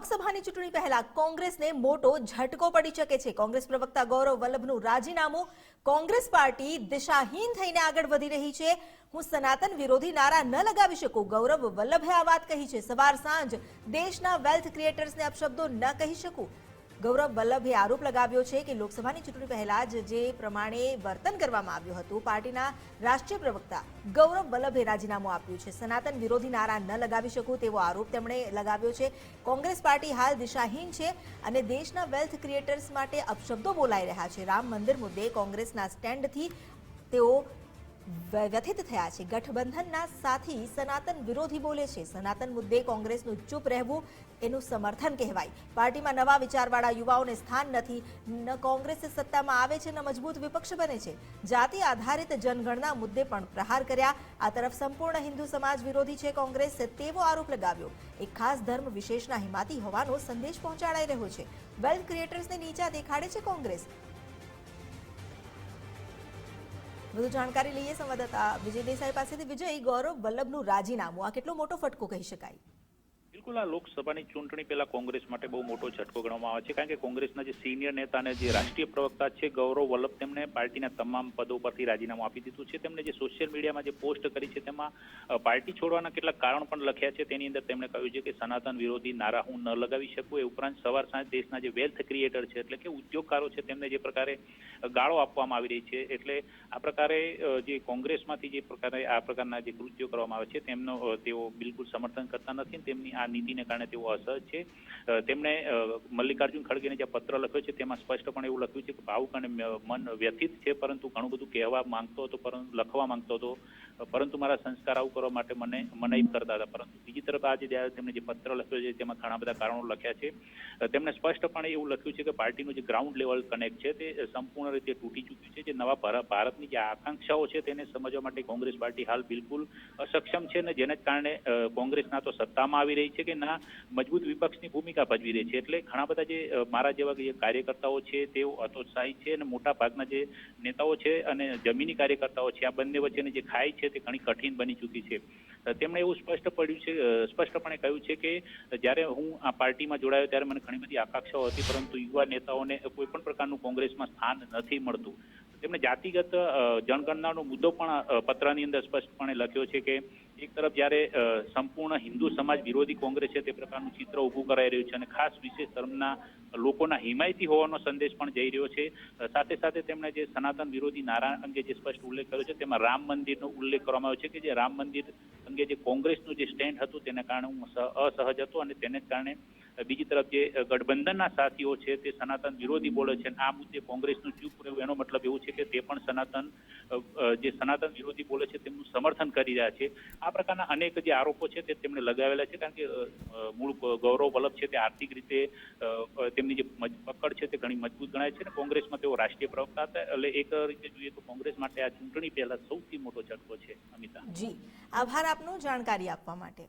લોકસભાની ચૂંટણી પહેલા કોંગ્રેસને મોટો ઝટકો પડી શકે છે. કોંગ્રેસ પ્રવક્તા ગૌરવ વલ્લભનું રાજીનામું કોંગ્રેસ પાર્ટી દિશાહીન થઈને આગળ વધી રહી છે. હું સનાતન વિરોધી નારા ન લગાવી શકું. ગૌરવ વલ્લભે આ વાત કહી છે. સવાર સાંજ દેશના વેલ્થ ક્રિએટર્સને અપશબ્દો ન કહી શકું. ગૌરવ વલ્લભે આરોપ લગાવ્યો છે કે લોકસભાની ચૂંટણી પહેલા જ જે પ્રમાણે વર્તન કરવામાં આવ્યું હતું, પાર્ટીના રાષ્ટ્રીય પ્રવક્તા ગૌરવ વલ્લભે રાજીનામું આપ્યું છે. સનાતન વિરોધી નારા ન લગાવી શકું તેવો આરોપ તેમણે લગાવ્યો છે. કોંગ્રેસ પાર્ટી હાલ દિશાહીન છે અને દેશના વેલ્થ ક્રિએટર્સ માટે અપશબ્દો બોલાઈ રહ્યા છે. રામ મંદિર મુદ્દે કોંગ્રેસના સ્ટેન્ડથી તેઓ વ્યથિત થયા છે. ગઠબંધનના સાથી સનાતન વિરોધી બોલે છે. સનાતન મુદ્દે કોંગ્રેસનું ચૂપ રહેવું એનું સમર્થન કહેવાય. પાર્ટીમાં નવા વિચારવાળા યુવાઓને સ્થાન નથી. ન કોંગ્રેસ સત્તામાં આવે છે, ન મજબૂત વિપક્ષ બને છે. જાતિ આધારિત જનગણના મુદ્દે પણ પ્રહાર કર્યા. આ તરફ સંપૂર્ણ હિન્દુ સમાજ વિરોધી છે કોંગ્રેસ તેવો આરોપ લગાવ્યો. એક ખાસ ધર્મ વિશેષના હિમાતી હોવાનો સંદેશ પહોંચાડાઈ રહ્યો છે. વેલ્થ ક્રિએટર્સને નીચા દેખાડે છે કોંગ્રેસ. વધુ જાણકારી લઈએ સંવાદદાતા વિજય દેસાઈ પાસેથી. વિજય, ગૌરવ વલ્લભનું રાજીનામું. આ કેટલો મોટો ફટકો કહી શકાય? બિલકુલ આ લોકસભાની ચૂંટણી પહેલા કોંગ્રેસ માટે બહુ મોટો ઝટકો ગણવામાં આવે છે. કારણ કે કોંગ્રેસના જે સિનિયર નેતા અને જે રાષ્ટ્રીય પ્રવક્તા છે, ગૌરવ વલ્લભ તેમને પાર્ટીના તમામ પદો પરથી રાજીનામું આપી દીધું છે. તેમણે જે સોશિયલ મીડિયામાં જે પોસ્ટ કરી છે, તેમાં પાર્ટી છોડવાના કેટલાક કારણ પણ લખ્યા છે. તેની અંદર તેમણે કહ્યું છે કે સનાતન વિરોધી નારા હું ન લગાવી શકું. એ ઉપરાંત સવાર સાંજ દેશના જે વેલ્થ ક્રિએટર છે, એટલે કે ઉદ્યોગકારો છે, તેમને જે પ્રકારે ગાળો આપવામાં આવી રહી છે. એટલે આ પ્રકારે જે કોંગ્રેસમાંથી જે પ્રકારે આ પ્રકારના જે કૃત્યો કરવામાં આવે છે, તેમનો તેઓ બિલકુલ સમર્થન કરતા નથી તેમની આ નીતિને કારણે તેઓ અસહજ છે. તેમણે મલ્લિકાર્જુન ખડગેને જે પત્ર લખ્યો છે તેમાં સ્પષ્ટપણે એવું લખ્યું છે કે ભાવુક અને મન વ્યથિત છે, પરંતુ ઘણું બધું કહેવા માંગતો હતો પરંતુ લખવા માંગતો હતો. પરંતુ મારા સંસ્કાર આવું કરવા માટે મને મનાઈ કરતા હતા, પરંતુ બીજી તરફ આજે જ્યારે તેમણે જે પત્ર લખ્યો છે તેમાં ઘણા બધા કારણો લખ્યા છે. તેમણે સ્પષ્ટપણે એવું લખ્યું છે કે પાર્ટીનું જે ગ્રાઉન્ડ લેવલ કનેક્ટ છે તે સંપૂર્ણ રીતે તૂટી ચૂક્યું છે. જે નવા ભાર- ભારતની જે આકાંક્ષાઓ છે તેને સમજવા માટે કોંગ્રેસ પાર્ટી હાલ બિલકુલ અસક્ષમ છે અને જેને કારણે કોંગ્રેસ ના તો સત્તામાં આવી રહી છે. કે ના મજબૂત વિપક્ષની ભૂમિકા ભજવી રહી છે. એટલે ઘણા બધા જે મારા જેવા જે કાર્યકર્તાઓ છે, તેઓ હતોત્સાહી છે અને મોટા ભાગના જે નેતાઓ છે અને જમીની કાર્યકર્તાઓ છે, આ બંને વચ્ચેની જે ખાઈ છે તે ઘણી કઠિન બની ચૂકી છે. તેમણે એવું સ્પષ્ટ પડ્યું છે સ્પષ્ટપણે કહ્યું છે કે, જ્યારે હું આ પાર્ટીમાં જોડાયો ત્યારે મને ઘણી બધી આકાંક્ષાઓ હતી, પરંતુ યુવા નેતાઓને કોઈ પણ પ્રકારનું કોંગ્રેસમાં સ્થાન નથી મળતું. તેમણે જાતિગત જનગણનાનો મુદ્દો પણ પત્રની અંદર સ્પષ્ટપણે લખ્યો છે કે એક તરફ જ્યારે સંપૂર્ણ હિન્દુ સમાજ વિરોધી કોંગ્રેસ છે તે પ્રકારનું ચિત્ર ઊભું કરાઈ રહ્યું છે અને ખાસ વિશેષ ધર્મના લોકોના હિમાયતી હોવાનો સંદેશ પણ જઈ રહ્યો છે. સાથે સાથે તેમણે જે સનાતન વિરોધી નારા અંગે જે સ્પષ્ટ ઉલ્લેખ કર્યો છે, તેમાં રામ મંદિરનો ઉલ્લેખ કરવામાં આવ્યો છે કે જે રામ મંદિર અંગે જે કોંગ્રેસનું જે સ્ટેન્ડ હતું તેના કારણે અસહજ હતો અને તેને જ કારણે બીજી તરફ જે ગઠબંધનના સાથીઓ છે તે સનાતન વિરોધી બોલે છે આ મુદ્દે કોંગ્રેસનું ચૂપ રહ્યું એનો મતલબ એવું છે કે તે પણ સનાતન જે સનાતન વિરોધી બોલે છે તેમનું સમર્થન કરી રહ્યા છે. આ પ્રકારના અનેક જે આરોપો છે તે તેમણે લગાવેલા છે કારણ કે મૂળ ગૌરવ વલ્લભ છે તે આર્થિક રીતે તેમની જે પકડ છે તે ઘણી મજબૂત ગણાય છે અને કોંગ્રેસમાં તેઓ રાષ્ટ્રીય પ્રવક્તા હતા. એટલે એક રીતે જોઈએ તો કોંગ્રેસ માટે આ ચૂંટણી પહેલા સૌથી મોટો ઝટકો છે અમિતા જી. આભાર આપનો જાણકારી આપવા માટે.